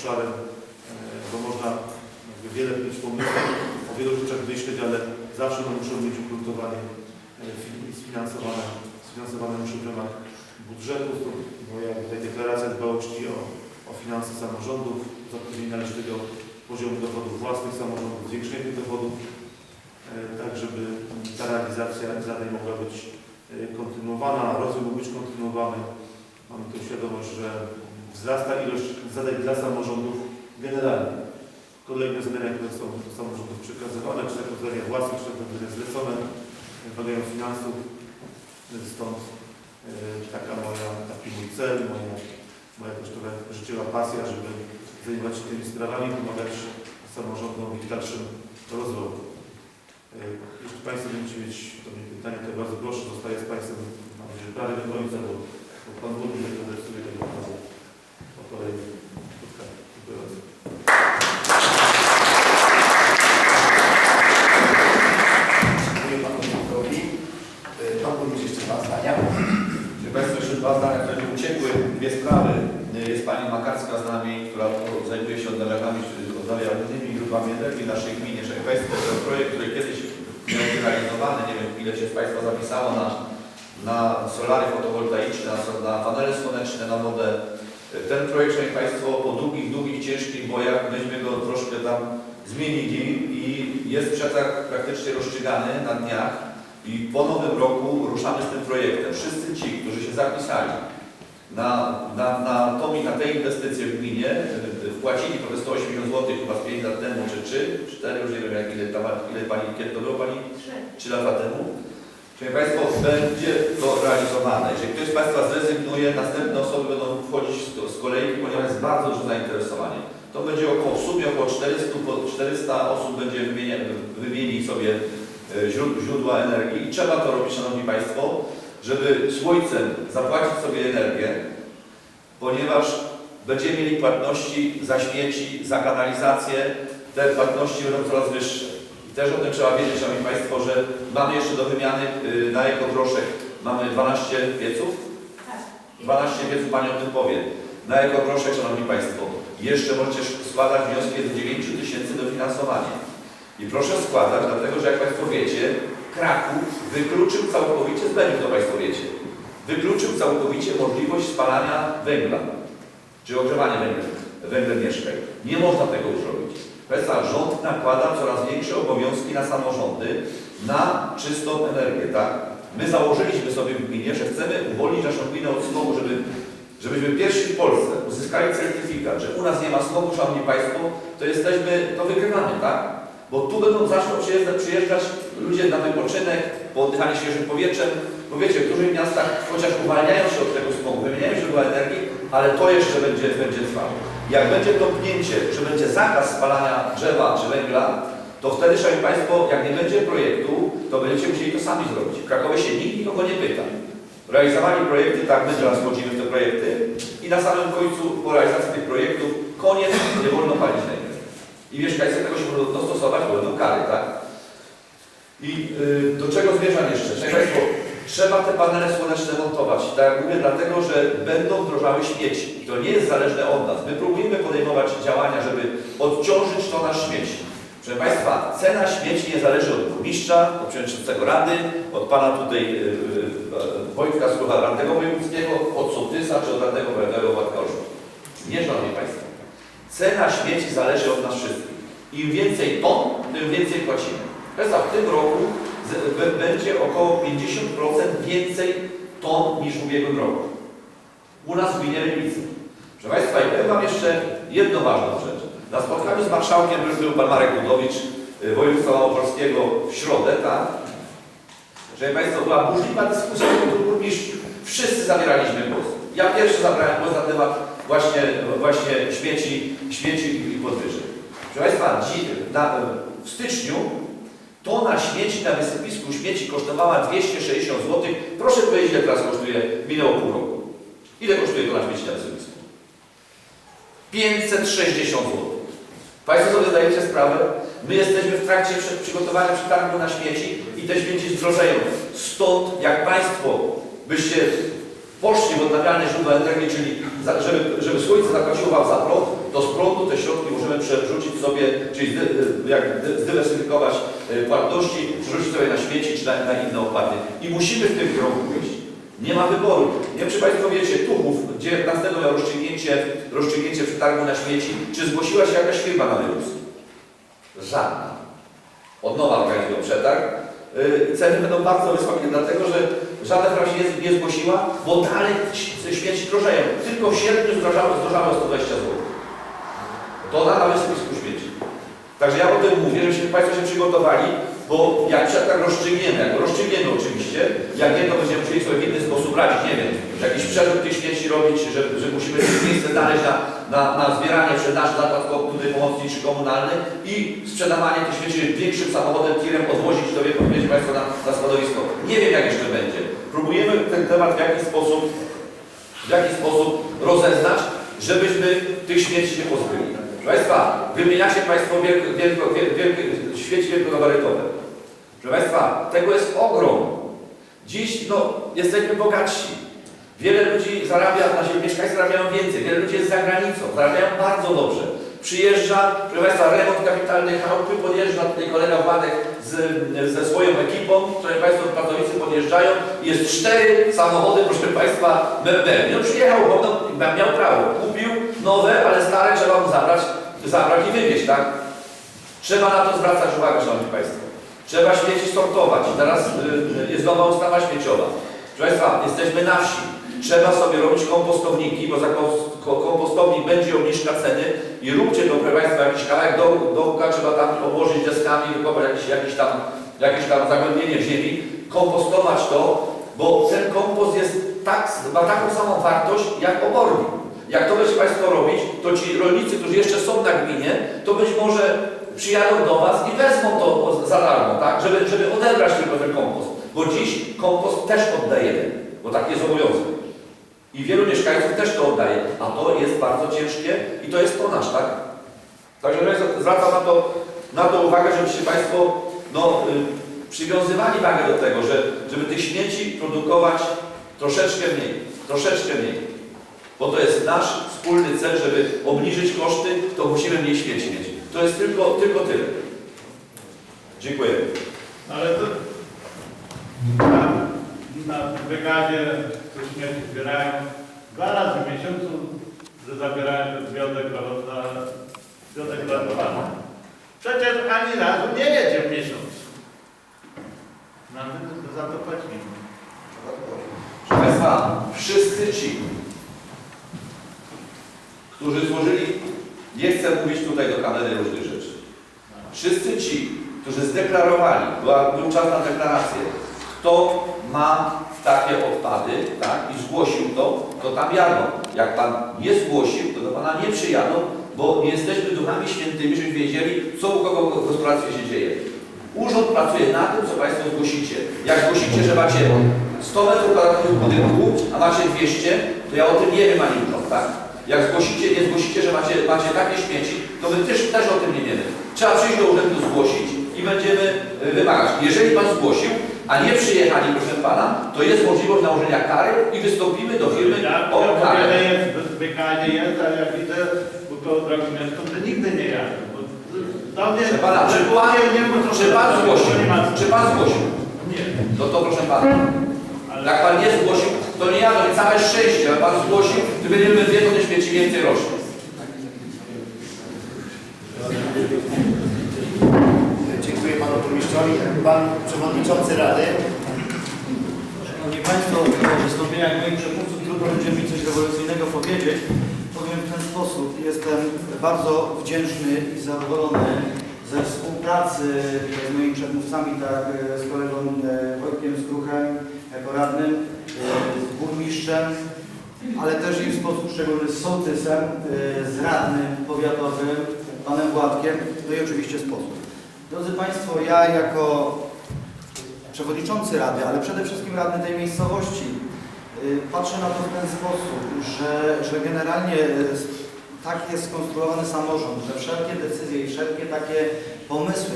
obszarem, e, bo można wiele mieć pomysłów, o wielu rzeczach myśleć, ale zawsze one muszą mieć ugruntowanie e, fi- sfinansowane, sfinansowane muszą w ramach budżetu. Moja tutaj deklaracja dbałości o, o finanse samorządów, zapewnienie należytego poziomu dochodów własnych samorządów, zwiększenie tych dochodów, e, tak żeby ta realizacja zadań mogła być kontynuowana, rozwój mógł być kontynuowany. Mamy tu świadomość, że wzrasta ilość zadań dla samorządów generalnie. Kolejne zadania, które są do samorządów przekazywane, czy to zadania własne, czy zadania zlecone, wymagają finansów. Stąd e, taka moja, taki mój cel, moja, moja też trochę życiowa pasja, żeby zajmować się tymi sprawami, pomagać samorządom w ich dalszym rozwoju. E, Jeśli Państwo będziecie mieć do mnie pytania, to bardzo proszę, zostaję z Państwem mam nadzieję, prawie do końca, bo, bo Pan Burmistrz zadecyduje tego razu po kolejnym spotkaniu. Dziękuję bardzo. Dziękuję Panu Ministrowi. Y, Pan Burmistrz jeszcze dwa zdania. Proszę Państwa, jeszcze dwa zdania, które mi uciekły. Dwie sprawy. Jest Pani Makarska z nami, która zajmuje się odnawialnymi, odnawialnymi źródłami energii w naszej gminie. Szanowni Państwo, ten projekt, który kiedyś miał być realizowany, nie wiem ile się z Państwa zapisało na, na solary fotowoltaiczne, na, panele słoneczne, na wodę. Ten projekt, Szanowni Państwo, po długich, długich, ciężkich bojach, myśmy go troszkę tam zmienili i jest przetarg praktycznie rozstrzygany na dniach. I po nowym roku ruszamy z tym projektem. Wszyscy ci, którzy się zapisali na, na, na, tą, na te inwestycje w gminie, wpłacili prawie 180 zł chyba z 5 lat temu, czy 3, 4, już nie wiem jak, ile, tam, ile pani, kiedy to było Pani? 3 lata temu. Szanowni Państwo, będzie to realizowane. Jeżeli ktoś z Państwa zrezygnuje, następne osoby będą wchodzić z, kolejki, ponieważ jest bardzo duże zainteresowanie. To będzie około, w sumie około 400, po- 400 osób będzie wymienia, wymieni sobie e, źród- źródła energii i trzeba to robić, Szanowni Państwo, żeby słońcem zapłacić sobie energię, ponieważ będziemy mieli płatności za śmieci, za kanalizację, te płatności będą coraz wyższe. I też o tym trzeba wiedzieć, Szanowni Państwo, że mamy jeszcze do wymiany y, na ekogroszek, mamy 12 pieców, 12 pieców Pani o tym powie. Na ekogroszek, Szanowni Państwo, jeszcze możecie składać wnioski do 9 tysięcy dofinansowania. I proszę składać, dlatego że jak Państwo wiecie, Kraków wykluczył całkowicie, z Belgii to Państwo wiecie, wykluczył całkowicie możliwość spalania węgla, czy ogrzewania węglem, węglem mieszkań. Nie można tego już robić. Państwa, rząd nakłada coraz większe obowiązki na samorządy na czystą energię, tak? My założyliśmy sobie w gminie, że chcemy uwolnić naszą gminę od smogu, żeby, żebyśmy pierwsi w Polsce uzyskali certyfikat, że u nas nie ma smogu, Szanowni Państwo, to jesteśmy, to wygrywamy, tak? Bo tu będą zaczną przyjeżdżać, przyjeżdżać ludzie na wypoczynek, po oddychanie świeżym powietrzem. Bo wiecie, w dużych miastach chociaż uwalniają się od tego smogu, wymieniają źródła energii, ale to jeszcze będzie, będzie trwało. Jak będzie topnięcie, czy będzie zakaz spalania drzewa czy węgla, to wtedy, Szanowni Państwo, jak nie będzie projektu, to będziecie musieli to sami zrobić. W Krakowie się nikt nikogo nie pyta. Realizowali projekty, tak my teraz wchodzimy w te projekty i na samym końcu po realizacji tych projektów koniec, nie wolno palić węgla. I mieszkańcy tego się będą dostosować, bo będą kary, tak? I y, do czego zmierzam jeszcze? Szanowni Państwo, trzeba te panele słoneczne montować. Tak jak mówię, dlatego, że będą wdrożały śmieci. I to nie jest zależne od nas. My próbujemy podejmować działania, żeby odciążyć to nasz śmieci. Proszę Państwa, cena śmieci nie zależy od burmistrza, od przewodniczącego rady, od Pana tutaj y, y, Wojtka Słucha, radnego wojewódzkiego, od sołtysa czy od radnego powiatowego Olsztyn. Nie, Szanowni Państwo. Cena śmieci zależy od nas wszystkich. Im więcej ton, tym więcej płacimy. Państwa, w tym roku będzie około 50% więcej ton niż w ubiegłym roku. U nas w gminie Rybnicy. Proszę Państwa, i powiem Wam jeszcze jedną ważną rzecz. Na spotkaniu z marszałkiem był, był Pan Marek Budowicz, y, województwa małopolskiego w środę, tak? Proszę Państwa, była burzliwa dyskusja wokół burmistrzów. Wszyscy zabieraliśmy głos. Ja pierwszy zabrałem głos na temat właśnie, właśnie śmieci, śmieci i podwyżek. Proszę Państwa, w styczniu tona śmieci na wysypisku śmieci kosztowała 260 zł. Proszę powiedzieć, ile teraz kosztuje, minęło pół roku. Ile kosztuje tona śmieci na wysypisku? 560 zł. Państwo sobie zdajecie sprawę? My jesteśmy w trakcie przygotowania przetargu na śmieci i te śmieci zdrożeją. Stąd, jak Państwo byście poszli w odnawialne źródła energii, czyli żeby, żeby słońce zapłaciło Wam za prąd, to z prądu sobie, czyli zdy- jak zdywersyfikować e, płatności, przerzucić sobie na śmieci czy na, na inne opłaty. I musimy w tym kierunku iść. Nie ma wyboru. Nie wiem, czy Państwo wiecie, Tuchów 19 miał rozstrzygnięcie, rozstrzygnięcie przetargu na śmieci. Czy zgłosiła się jakaś firma na wywóz? Żadna. Od nowa organizują przetarg. Yy, Ceny będą bardzo wysokie, dlatego że żadna firma się nie, nie zgłosiła, bo dalej śmieci drożeją. Tylko w sierpniu zdrożały, zdrożały o 120 zł. To na wysypisku śmieci. Także ja o tym mówię, żebyśmy Państwo się przygotowali, bo jak przetarg rozstrzygniemy, jak rozstrzygniemy oczywiście, jak nie, to będziemy musieli sobie w inny sposób radzić, nie wiem, jakiś przerzut tych śmieci robić, że, że musimy miejsce znaleźć na, na, na zbieranie zakład ko- tutaj pomocniczy komunalny i sprzedawanie tych śmieci większym samochodem, tirem odwozić do wieku, wiecie Państwo, na, na składowisko. Nie wiem, jak jeszcze będzie. Próbujemy ten temat w jakiś sposób, w jaki sposób rozeznać, żebyśmy tych śmieci się pozbyli. Proszę Państwa, wymieniacie Państwo wielko, wielko, wielko, świeci wielkogabarytowe. Proszę Państwa, tego jest ogrom. Dziś no, jesteśmy bogatsi. Wiele ludzi zarabia, nasi mieszkańcy zarabiają więcej, wiele ludzi jest za granicą, zarabiają bardzo dobrze. Przyjeżdża, proszę Państwa, remont kapitalny chałupy, podjeżdża tutaj kolega Władek z, ze swoją ekipą, proszę Państwa, pracownicy podjeżdżają, jest cztery samochody, proszę Państwa, BMW. No przyjechał, bo no, miał prawo, kupił nowe, ale stare trzeba mu zabrać, zabrać i wywieźć, tak? Trzeba na to zwracać uwagę, Szanowni Państwo. Trzeba śmieci sortować. Teraz y, jest nowa ustawa śmieciowa. Proszę Państwa, jesteśmy na wsi. Trzeba sobie robić kompostowniki, bo za kompostownik będzie obniżka ceny i róbcie to, proszę Państwa, jakiś kawałek do- dołka, trzeba tam obłożyć deskami, wykopać jakiś, jakiś, tam, jakieś tam zagłębienie w ziemi, kompostować to, bo ten kompost jest tak, ma taką samą wartość jak obornik. Jak to będziecie Państwo robić, to ci rolnicy, którzy jeszcze są na gminie, to być może przyjadą do Was i wezmą to za darmo, tak? Żeby, żeby odebrać tylko ten kompost. Bo dziś kompost też oddajemy, bo taki jest obowiązek. I wielu mieszkańców też to oddaje, a to jest bardzo ciężkie i to jest to nasz, tak? Także zwracam na to, na to uwagę, żebyście Państwo no, y, przywiązywali wagę do tego, że, żeby tych śmieci produkować troszeczkę mniej, troszeczkę mniej. Bo to jest nasz wspólny cel, żeby obniżyć koszty, to musimy mniej śmieci mieć. To jest tylko, tylko tyle. Dziękuję. Ale to na, na brygadzie te śmieci zbierają dwa razy w miesiącu, że zabierają te biodeklarowane. biodeklarowane. Przecież ani razu nie jedzie w miesiąc. Nawet za to płacimy. Proszę Państwa, wszyscy ci, którzy złożyli, nie chcę mówić tutaj do kamery różnych rzeczy, wszyscy ci, którzy zdeklarowali, była, był czas na deklarację, kto ma takie odpady, tak, i zgłosił to, to tam jadą. Jak Pan nie zgłosił, to do Pana nie przyjadą, bo nie jesteśmy duchami świętymi, żebyśmy wiedzieli, co u kogo w gospodarstwie się dzieje. Urząd pracuje na tym, co Państwo zgłosicie. Jak zgłosicie, że macie 100 metrów kwadratowych budynku, a macie 200, to ja o tym nie wiem ani urząd, tak? Jak zgłosicie, nie zgłosicie, że macie, macie takie śmieci, to my też, też o tym nie wiemy. Trzeba przyjść do urzędu, zgłosić i będziemy y, wymagać. Jeżeli Pan zgłosił, a nie przyjechali, proszę Pana, to jest możliwość nałożenia kary i wystąpimy do firmy Ja, o karę. jest, w brygadzie jest, ale jak widzę, bo to drogi mieszkam, to nigdy nie jadę. Proszę Pana, czy Pan, nie muszą czy pan zgłosił? nie. Czy Pan zgłosił? Nie, No to proszę Pana. Jak Pan nie zgłosił, to nie ja, to nie całe szczęście, ale Pan zgłosił, to będziemy dwie tony śmieci więcej rocznie. Dziękuję Panu Burmistrzowi. Pan Przewodniczący Rady. Szanowni Państwo, w wystąpieniach moich przedmówców trudno będzie mi coś rewolucyjnego powiedzieć. Powiem w ten sposób. Jestem bardzo wdzięczny i zadowolony ze współpracy z moimi przedmówcami, tak z kolegą e, Wojtkiem Skruchem jako radnym, e, z burmistrzem, ale też i w sposób szczególny z sołtysem, e, z radnym powiatowym, panem Władkiem, no i oczywiście z. Drodzy Państwo, ja jako przewodniczący Rady, ale przede wszystkim radny tej miejscowości, y, patrzę na to w ten sposób, że, że generalnie y, tak jest skonstruowany samorząd, że wszelkie decyzje i wszelkie takie pomysły,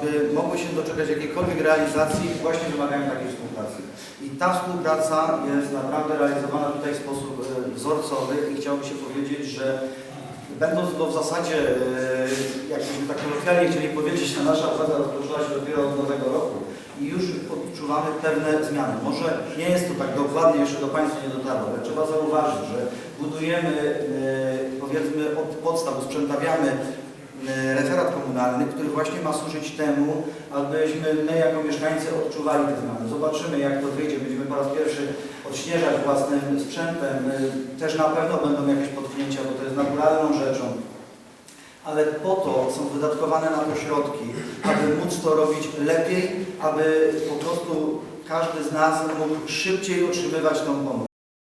aby mogły się doczekać jakiejkolwiek realizacji, właśnie wymagają takiej współpracy. I ta współpraca jest naprawdę realizowana tutaj w sposób y, wzorcowy i chciałoby się powiedzieć, że Będąc bo w zasadzie, e, jakbyśmy tak kolokwialnie chcieli powiedzieć, że nasza praca rozpoczęła się dopiero od nowego roku i już odczuwamy pewne zmiany. Może nie jest to tak dokładnie, jeszcze do Państwa nie dotarło, ale trzeba zauważyć, że budujemy, e, powiedzmy, od podstaw, usprzętawiamy e, referat komunalny, który właśnie ma służyć temu, abyśmy my jako mieszkańcy odczuwali te zmiany. Zobaczymy jak to wyjdzie, będziemy po raz pierwszy odśnieżać własnym sprzętem. Y, Też na pewno będą jakieś potknięcia, bo to jest naturalną rzeczą. Ale po to są wydatkowane na to środki, aby móc to robić lepiej, aby po prostu każdy z nas mógł szybciej otrzymywać tą pomoc.